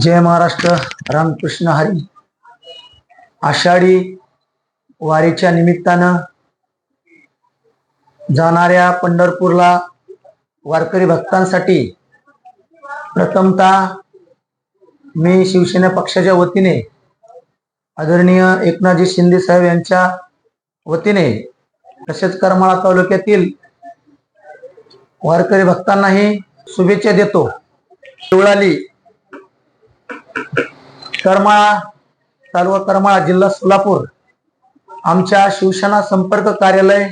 जय महाराष्ट्र रामकृष्ण हरी. आषाढी वारीच्या निमित्तानं जाणाऱ्या पंढरपूरला वारकरी भक्तांसाठी प्रथमतः मी शिवसेना पक्षाच्या वतीने आदरणीय एकनाथजी शिंदे साहेब यांच्या वतीने तसेच करमाळा तालुक्यातील वारकरी भक्तांनाही शुभेच्छा देतो. देवळाली करमाळा तालुका करमाळा जिल्हा सोलापूर. आमच्या शिवसेना संपर्क कार्यालय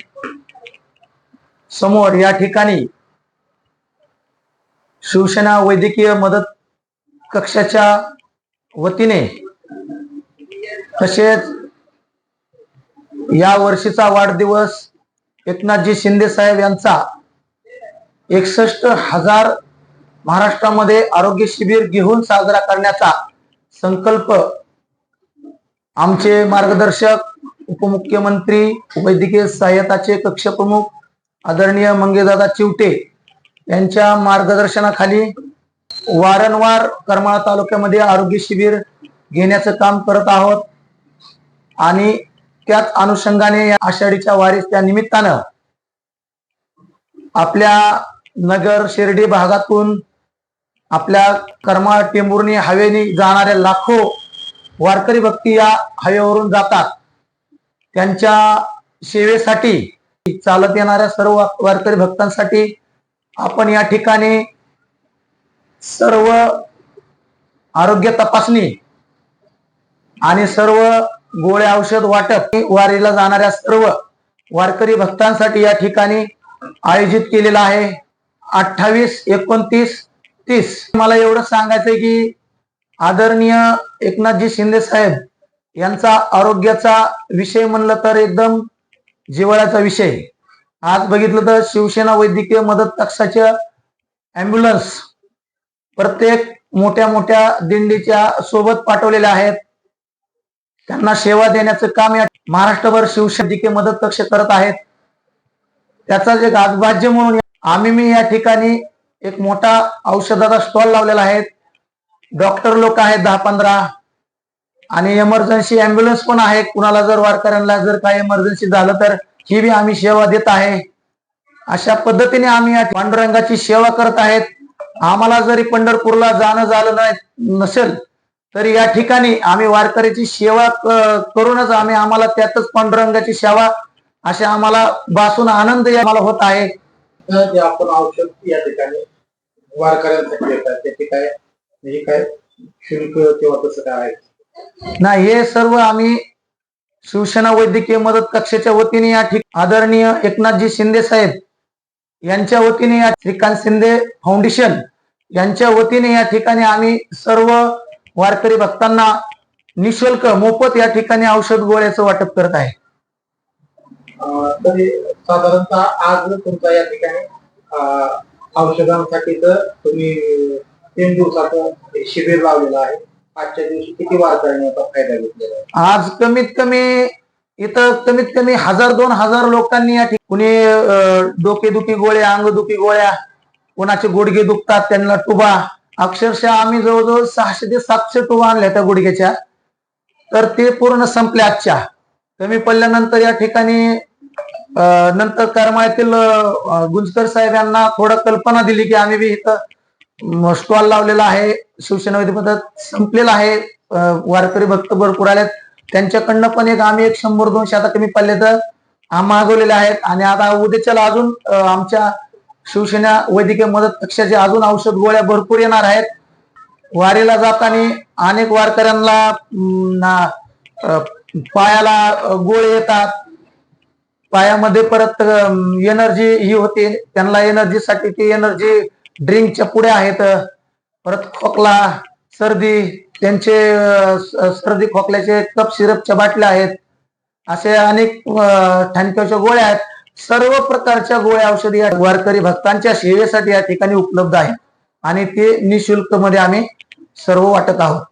समोर या ठिकाणी शिवसेना वैद्यकीय मदत कक्षाच्या वतीने तसेच या वर्षीचा वाढदिवस एकनाथजी शिंदे साहेब यांचा एकसष्ट हजार महाराष्ट्रामध्ये आरोग्य शिबिर घेऊन साजरा करण्याचा संकल्प आमचे मार्गदर्शक उपमुख्यमंत्री वैद्यकीय सहाय्यताचे कक्षप्रमुख आदरणीय मंगेदादा चिवटे यांच्या मार्गदर्शनाखाली वारंवार करमाळा तालुक्यामध्ये आरोग्य शिबिर घेण्याचं काम करत आहोत. आणि त्याच अनुषंगाने या आषाढीच्या वारीच्या निमित्तानं आपल्या नगर शिर्डी भागातून आपल्या कर्मा टेंबुर्णी हवेने जाणाऱ्या लाखो वारकरी भक्ती या हवेवरून जातात. त्यांच्या सेवेसाठी चालत येणाऱ्या सर्व वारकरी भक्तांसाठी आपण या ठिकाणी सर्व आरोग्य तपासणी आणि सर्व गोळे औषध वाटप वारीला जाणाऱ्या सर्व वारकरी भक्तांसाठी या ठिकाणी आयोजित केलेलं आहे. अठ्ठावीस एकोणतीस तीस. मला एवढं सांगायचंय की आदरणीय एकनाथजी शिंदे साहेब यांचा आरोग्याचा विषय म्हणलं तर एकदम जिव्हाळ्याचा विषय. आज बघितलं तर शिवसेना वैद्यकीय मदत कक्षाच्या अँब्युलन्स प्रत्येक मोठ्या मोठ्या दिंडीच्या सोबत पाठवलेल्या आहेत. त्यांना सेवा देण्याचं काम या महाराष्ट्रभर शिवसैनिकीय मदत कक्ष करत आहेत. त्याचा एक अविभाज्य म्हणून आम्ही मी या ठिकाणी एक मोठा औषधाचा स्टॉल लावलेला आहे. डॉक्टर लोक आहेत दहा पंधरा. आणि इमर्जन्सी अँब्युलन्स पण आहे. कुणाला जर वारकऱ्यांना जर काही इमर्जन्सी झालं तर ही बी आम्ही सेवा देत आहे. अशा पद्धतीने आम्ही या पांडुरंगाची सेवा करत आहेत. आम्हाला जरी पंढरपूरला जाणं झालं नाही नसेल तरी या ठिकाणी आम्ही वारकऱ्याची सेवा करूनच आम्ही आम्हाला त्यातच पांडुरंगाची सेवा असे आम्हाला भासून आनंद आम्हाला होत आहे. जे आपण औषध या ठिकाणी वारकऱ्यांसाठी देतात त्याचे काय हे काय शुल्क किंवा तसं काय आहे? नाही हे सर्व आम्ही शिवसेना वैद्यकीय मदत कक्षाच्या वतीने या ठिक आदरणीय एकनाथजी शिंदे साहेब यांच्या वतीने या श्रीकांत शिंदे फाउंडेशन यांच्या वतीने या ठिकाणी आम्ही सर्व वारकरी भक्तांना निशुल्क मोफत या ठिकाणी औषध गोळ्याचं वाटप करत आहे. साधारणतः आज तुमचा या ठिकाणी औषधांसाठी तर तुम्ही तीन दिवसाचं शिबिर लावलेलं आहे. आजच्या दिवशी किती वारकऱ्यांचा फायदा घेतलेला आहे? आज कमीत कमी इथं कमीत कमी हजार दोन हजार लोकांनी या ठिकाणी कुणी डोकेदुखी गोळ्या अंगदुखी गोळ्या कोणाचे गुडघे दुखतात त्यांना टुबा. अक्षरशः आम्ही जवळजवळ सहाशे ते सातशे टुबा आणल्या त्या गुडघ्याच्या. तर ते पूर्ण संपले आजच्या. कमी पडल्यानंतर या ठिकाणी नंतर करमाळ्यातील गुंजकर साहेब यांना थोडं कल्पना दिली की आम्ही बी इथं स्टॉल लावलेला आहे शिवसेनावादी पद्धत संपलेला आहे वारकरी भक्त भरपूर आलेत. त्यांच्याकडनं पण एक आम्ही एक शंभर दोनशे आता कमी पडले तर मागवलेले आहेत. आणि आता उद्याच्याला अजून आमच्या शिवसेना वैद्यकीय मदत पक्षाचे अजून औषध गोळ्या भरपूर येणार आहेत. वारीला जाताना अनेक वारकऱ्यांना पायाला गोळे येतात. पायामध्ये परत एनर्जी ही होते. त्यांना एनर्जीसाठी ती एनर्जी ड्रिंकच्या पुढे आहेत. परत खोकला सर्दी त्यांचे सर्दी खोकल्याचे कप सिरपच्या बाटल्या आहेत. असे अनेक ठणक्याच्या गोळ्या आहेत. सर्व प्रकारच्या गोळ्या औषधी या वारकरी भक्तांच्या सेवेसाठी या ठिकाणी उपलब्ध आहेत. आणि ते निशुल्कमध्ये आम्ही सर्व वाटत आहोत.